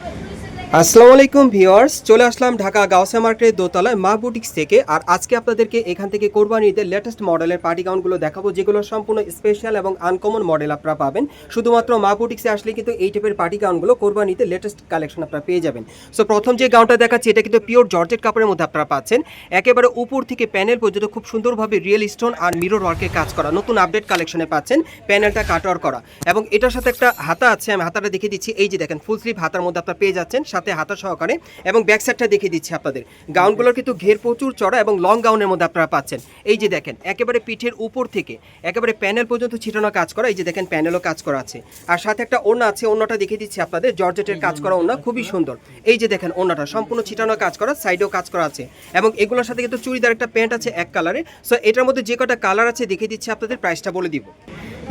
Listen আসসালামু আলাইকুম viewers, চলে আসলাম ঢাকা গাউসিয়া মার্কেটের দোতলায় মা বুটিক্স থেকে। আর আজকে আপনাদেরকে এখান থেকে কোরবানি ঈদের লেটেস্ট মডেলের পার্টি গাউনগুলো দেখাবো, যেগুলো সম্পূর্ণ স্পেশাল এবং আনকমন মডেল আপনারা পাবেন। শুধুমাত্র মা বুটিক্সে আসলে কিন্তু এই টাইপের পার্টি গাউনগুলো কোরবানি ঈদের লেটেস্ট কালেকশন আপনারা পেয়ে যাবেন। সো প্রথম যে গাউনটা দেখাচ্ছি, এটা কিন্তু পিওর জর্জেট কাপড়ের মধ্যে আপনারা পাচ্ছেন। একেবারে উপর থেকে প্যানেল পর্যন্ত খুব সুন্দরভাবে রিয়েল স্টোন আর মিরর ওয়ার্কের কাজ করা, নতুন আপডেট কালেকশনে পাচ্ছেন প্যানেলটা কাটওয়ার করা। এবং এটার সাথে একটা হাতা আছে, আমি হাতাটা দেখিয়ে দিচ্ছি। এই যে দেখেন ফুল স্লিভ হাতার মধ্যে আপনারা পেয়ে যাচ্ছেন সাথে হাতা সহকারে এবং ব্যাক সাইডটা দেখিয়ে দিচ্ছি আপনাদের। গাউনগুলোর কিন্তু ঘের প্রচুর চড়া এবং লং গাউনের মধ্যে আপনারা পাচ্ছেন। এই যে দেখেন, একেবারে পিঠের উপর থেকে, একেবারে প্যানেল পর্যন্ত ছিটানো কাজ করা, এই যে দেখেন প্যানেলও কাজ করা আছে। আর সাথে একটা ওড়না আছে, ওড়নাটা দেখিয়ে দিচ্ছি আপনাদের, জর্জেটের কাজ করা ওড়না, খুবই সুন্দর। এই যে দেখেন ওড়নাটা, সম্পূর্ণ ছিটানো কাজ করা সাইডেও কাজ করা আছে। এবং এগুলোর সাথে কিন্তু চুড়িদার একটা প্যান্ট আছে, এক কালারে সো এটার মধ্যে যে কটা কালার আছে দেখিয়ে দিচ্ছি আপনাদের প্রাইসটা বলে দিব।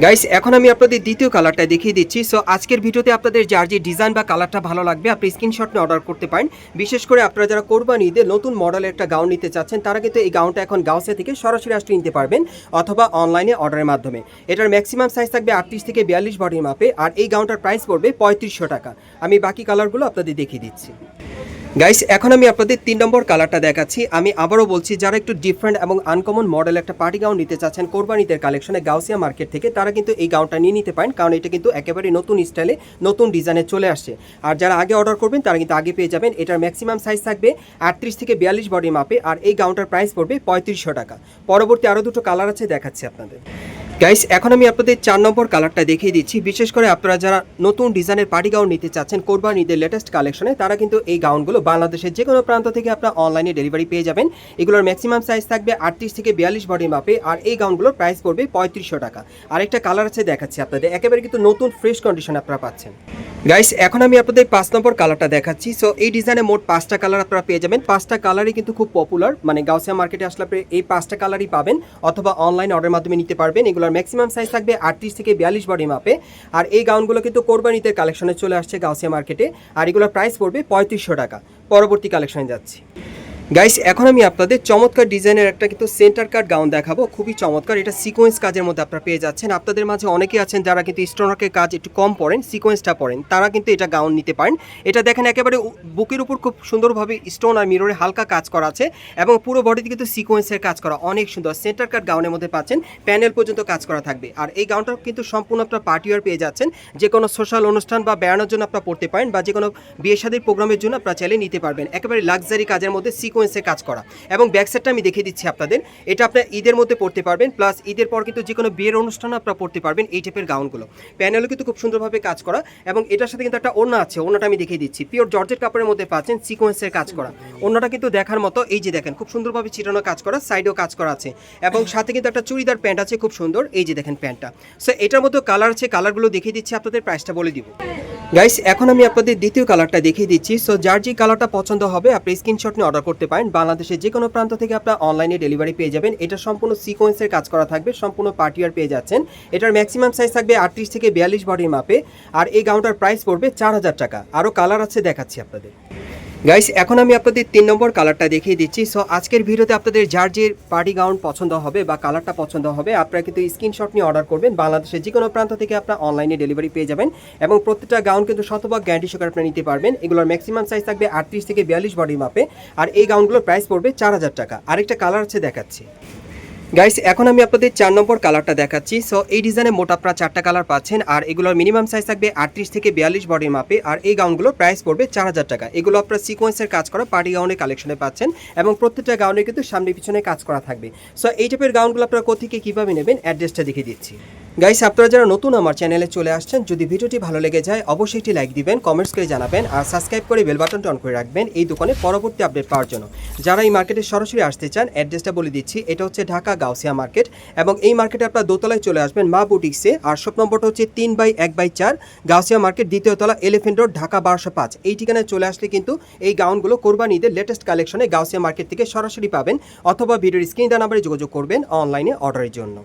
গাইস এখন আমি আপনাদের দ্বিতীয় কালারটা দেখিয়ে দিচ্ছি। সো আজকের ভিডিওতে আপনাদের যার যে ডিজাইন বা কালারটা ভালো লাগবে, আপনি স্ক্রিনশট নিয়ে অর্ডার করতে পারেন। বিশেষ করে আপনারা যারা কোরবানি ঈদে নতুন মডেলের একটা গাউন নিতে চাচ্ছেন, তারা কিন্তু এই গাউনটা এখন গাউসে থেকে সরাসরি আসতে নিতে পারবেন অথবা অনলাইনে অর্ডারের মাধ্যমে। এটার ম্যাক্সিমাম সাইজ থাকবে আটত্রিশ থেকে বিয়াল্লিশ বডির মাপে আর এই গাউনটার প্রাইস পড়বে পঁয়ত্রিশশো টাকা। আমি বাকি কালারগুলো আপনাদের দেখিয়ে দিচ্ছি। গাইস এখন আমি আপনাদের তিন নম্বর কালারটা দেখাচ্ছি। আমি আবারও বলছি, যারা একটু ডিফারেন্ট এবং আনকমন মডেল একটা পার্টি গাউন নিতে চাচ্ছেন কোরবানিদের কালেকশনে গাউসিয়া মার্কেট থেকে, তারা কিন্তু এই গাউনটা নিয়ে নিতে পারেন, কারণ এটা কিন্তু একেবারে নতুন স্টাইলে নতুন ডিজাইনে চলে আসছে। আর যারা আগে অর্ডার করবেন, তারা কিন্তু আগে পেয়ে যাবেন। এটার ম্যাক্সিমাম সাইজ থাকবে আটত্রিশ থেকে বিয়াল্লিশ বডি মাপে আর এই গাউনটার প্রাইস পড়বে পঁয়ত্রিশশো টাকা। পরবর্তী আরও দুটো কালার আছে, দেখাচ্ছি আপনাদের। গাইস এখন আমি আপনাদের চার নম্বর কালারটা দেখিয়ে দিচ্ছি। বিশেষ করে আপনারা যারা নতুন ডিজাইনের পার্টি গাউন নিতে চাচ্ছেন কোরবান ঈদের লেটেস্ট কালেকশনে তারা কিন্তু এই গাউনগুলো বাংলাদেশের যে কোনো প্রান্ত থেকে আপনারা অনলাইনে ডেলিভারি পেয়ে যাবেন। এগুলোর ম্যাক্সিমাম সাইজ থাকবে আটত্রিশ থেকে বিয়াল্লিশ বডি মাপে, আর এই গাউনগুলোর প্রাইস পড়বে পঁয়ত্রিশশো টাকা। আরেকটা কালার আছে দেখাচ্ছি আপনাদের। একেবারে কিন্তু নতুন ফ্রেশ কন্ডিশন আপনারা পাচ্ছেন। গাইস এখন আমি আপনাদের পাঁচ নম্বর কালারটা দেখাচ্ছি। সো এই ডিজাইনে মোট পাঁচটা কালার আপনারা পেয়ে যাবেন। পাঁচটা কালারই কিন্তু খুব পপুলার মানে গাউসিয়া মার্কেটে আসলে আপনি এই পাঁচটা কালারই পাবেন। অথবা অনলাইন অর্ডার মাধ্যমে নিতে পারবেন। এগুলোর ম্যাক্সিমাম সাইজ থাকবে আটত্রিশ থেকে বিয়াল্লিশ বডি মাপে আর এই গাউনগুলো কিন্তু কোরবানিতে কালেকশনে চলে আসছে গাউসিয়া মার্কেটে আর এগুলোর প্রাইস পড়বে পঁয়ত্রিশশো টাকা। পরবর্তী কালেকশনে যাচ্ছি। গাইস এখন আমি আপনাদের চমৎকার ডিজাইনের একটা কিন্তু সেন্টার কাট গাউন দেখাবো। খুবই চমৎকার। এটা সিকোয়েন্স কাজের মধ্যে আপনারা পেয়ে যাচ্ছেন। আপনাদের মাঝে অনেকে আছেন যারা কিন্তু স্টোনারকের কাজ একটু কম পড়েন সিকোয়েন্সটা পড়েন। তারা কিন্তু এটা গাউন নিতে পারেন। এটা দেখেন একেবারে বুকের উপর খুব সুন্দরভাবে স্টোন আর মিররে হালকা কাজ করা আছে এবং পুরো বডিতে কিন্তু সিকোয়েন্সের কাজ করা অনেক সুন্দর। সেন্টার কাট গাউনের মধ্যে পাচ্ছেন প্যানেল পর্যন্ত কাজ করা থাকবে। আর এই গাউনটা কিন্তু সম্পূর্ণ আপনার পার্টি ওয়ার পেয়ে যাচ্ছেন। যে কোনো সোশ্যাল অনুষ্ঠান বা বেড়ানোর জন্য আপনারা পড়তে পারেন বা যে কোনো বিয়ে শাদীর প্রোগ্রামের জন্য আপনারা চাইলে নিতে পারবেন। একেবারে লাক্সারি কাজের মধ্যে সিকোয়েন্সে কাজ করা। এবং ব্যাক সাইডটা আমি দেখিয়ে দিচ্ছি আপনাদের। এটা আপনার ঈদের মধ্যে পড়তে পারবেন প্লাস ঈদের পর কিন্তু যে কোনো বিয়ের অনুষ্ঠানে আপনারা পড়তে পারবেন এই টাইপের গাউনগুলো প্যানেলও কিন্তু খুব সুন্দরভাবে কাজ করা এবং এটার সাথে কিন্তু একটা ওড়না আছে, ওড়নাটা আমি দেখিয়ে দিচ্ছি। পিওর জর্জেট কাপড়ের মধ্যে পাচ্ছেন সিকোয়েন্সের কাজ করা। ওড়নাটা কিন্তু দেখার মতো, এই যে দেখেন, খুব সুন্দরভাবে ছিটানো কাজ করা সাইডেও কাজ করা আছে। এবং সাথে কিন্তু একটা চুড়িদার প্যান্ট আছে, খুব সুন্দর, এই যে দেখেন প্যান্টটা সো এটার মধ্যে কালার আছে কালারগুলো দেখিয়ে দিচ্ছি, আপনাদের প্রাইসটা বলে দিব। গাইস এখন আমি আপনাদের দ্বিতীয় কালারটা দেখিয়ে দিচ্ছি। সো যার যে কালারটা পছন্দ হবে, আপনি স্ক্রিনশট নিয়ে অর্ডার করতে পারেন। বাংলাদেশের যে কোনো প্রান্ত থেকে আপনার অনলাইনে ডেলিভারি পেয়ে যাবেন। এটা সম্পূর্ণ সিকোয়েন্সের কাজ করা থাকবে, সম্পূর্ণ পার্টিয়ার পেয়ে যাচ্ছেন। এটার ম্যাক্সিমাম সাইজ থাকবে আটত্রিশ থেকে বিয়াল্লিশ বডির মাপে। আর এই গাউনটার প্রাইস পড়বে চার হাজার টাকা। আরও কালার আছে দেখাচ্ছি আপনাদের। গাইস এখন আমি আপনাদের তিন নম্বর কালারটা দেখিয়ে দিচ্ছি। সো আজকের ভিডিওতে আপনাদের যার যে পার্টি গাউন পছন্দ হবে বা কালারটা পছন্দ হবে, আপনারা কিন্তু স্ক্রিনশট নিয়ে অর্ডার করবেন। বাংলাদেশের যে কোনো প্রান্ত থেকে আপনারা অনলাইনে ডেলিভারি পেয়ে যাবেন। এবং প্রত্যেকটা গাউন কিন্তু শতভাগ গ্যারান্টি সহকারে আপনারা নিতে পারবেন। এগুলোর ম্যাক্সিমাম সাইজ থাকবে আটত্রিশ থেকে বিয়াল্লিশ বডি মাপে আর এই গাউনগুলোর প্রাইস পড়বে চার হাজার টাকা। আরেকটা কালার আছে দেখাচ্ছি। গাইস এখন আমি আপনাদের চার নম্বর কালারটা দেখাচ্ছি। সো এই ডিজাইনে মোট আপনারা চারটা কালার পাচ্ছেন, আর এগুলোর মিনিমাম সাইজ থাকবে আটত্রিশ থেকে বিয়াল্লিশ বডির মাপে আর এই গাউনগুলোর প্রাইস পড়বে চার হাজার টাকা। এগুলো আপনারা সিকোয়েন্সের কাজ করা পার্টি গাউনের কালেকশনে পাচ্ছেন, এবং প্রত্যেকটা গাউনে কিন্তু সামনে পিছনে কাজ করা থাকবে। সো এই টাইপের গাউনগুলো আপনারা কোথেকে কীভাবে নেবেন অ্যাড্রেসটা দেখিয়ে দিচ্ছি। গাইস আপনারা যারা নতুন আমার চ্যানেলে চলে আসছেন, যদি ভিডিওটি ভালো লেগে যায়, অবশ্যই একটি লাইক দিবেন কমেন্টস করে জানাবেন, আর সাবস্ক্রাইব করে বেল বাটনটা অন করে রাখবেন এই দোকানে পরবর্তী আপডেট পাওয়ার জন্য। যারা এই মার্কেটে সরাসরি আসতে চান অ্যাড্রেসটা বলে দিচ্ছি, এটা হচ্ছে ঢাকা গাউসিয়া মার্কেট এবং এই মার্কেটে আপনারা দোতলায় চলে আসবেন মা বুটিক্সে আর শপ নম্বরটা হচ্ছে তিন বাই এক বাই চার গাউসিয়া মার্কেট দ্বিতীয় তলা এলিফেন্ট রোড ঢাকা বারোশো পাঁচ। এই ঠিকানায় চলে আসলে কিন্তু এই গাউনগুলো কোরবান ঈদের লেটেস্ট কালেকশনে গাউসিয়া মার্কেট থেকে সরাসরি পাবেন, অথবা ভিডিওর স্ক্রিন দেওয়া নাম্বারে যোগাযোগ করবেন অনলাইনে অর্ডারের জন্য।